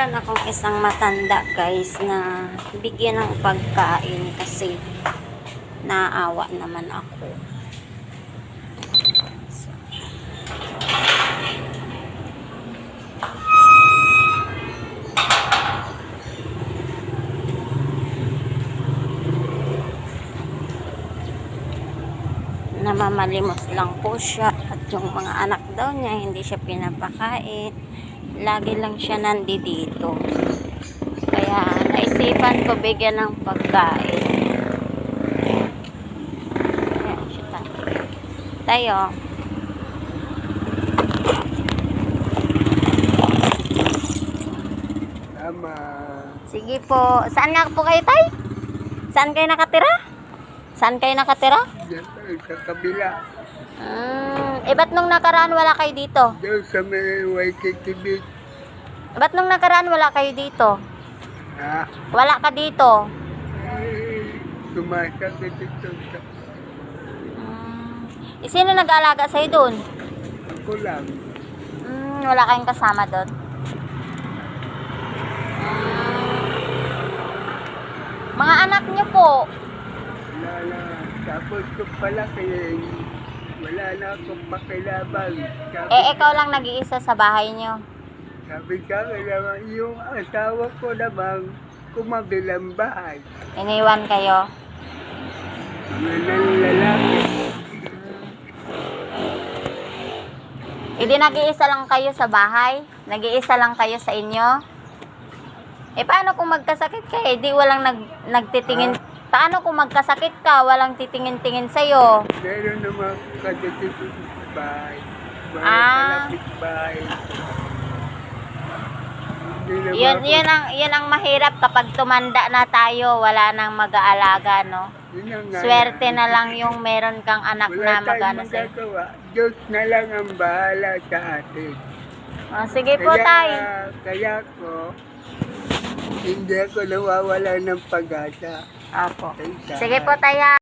meron akong isang matanda guys na bigyan ng pagkain kasi naawa naman ako. So, namamalimos lang po siya. At yung mga anak daw niya hindi siya pinapakain. Lagi lang siya nandito. Kaya naisipan ko bigyan ng pagkain. Ayan siya tayo. Tayo. Tama. sige po. Saan nga po kayo tay? saan kayo nakatira? Saan kayo nakatira? Diyan sa kabila. Hmm, eh ba't nung nakaraan wala kayo dito? Doon sa may Waikiki Beach. Ba't nung nakaraan wala kayo dito? Ha? Wala ka dito. Eh, sumasakit ito sa Hmm. Eh, sino nag-aalaga sa'yo doon? ako lang. Hmm, wala kayong kasama doon? Hmm. Mga anak niyo po. Tapos ko pala kaya wala na akong pakilabang. Sabi, Eh, ikaw lang nag-iisa sa bahay niyo. sabi sa akin naman, yung asawa ko naman kumabilang bahay. Iniwan kayo. Yun ang lalaki. Hindi nag-iisa lang kayo sa bahay? Nag-iisa lang kayo sa inyo? Eh, paano kung magkasakit ka? Eh, di walang nag, nagtitingin. Paano kung magkasakit ka, walang titingin-tingin sa'yo? Meron naman kadating bahay. Mga Ah. kalapit bahay. Yun, yun, ang, yun ang mahirap kapag tumanda na tayo, wala nang mag-aalaga, no? nga- Swerte na lang yung meron kang anak Wala na magano sa'yo. magagawa. Diyos na lang ang bahala sa atin. Oh, sige po, tay. Kaya ko, hindi ako nawawala ng pag-asa. Opo. Sige po, tay. ha.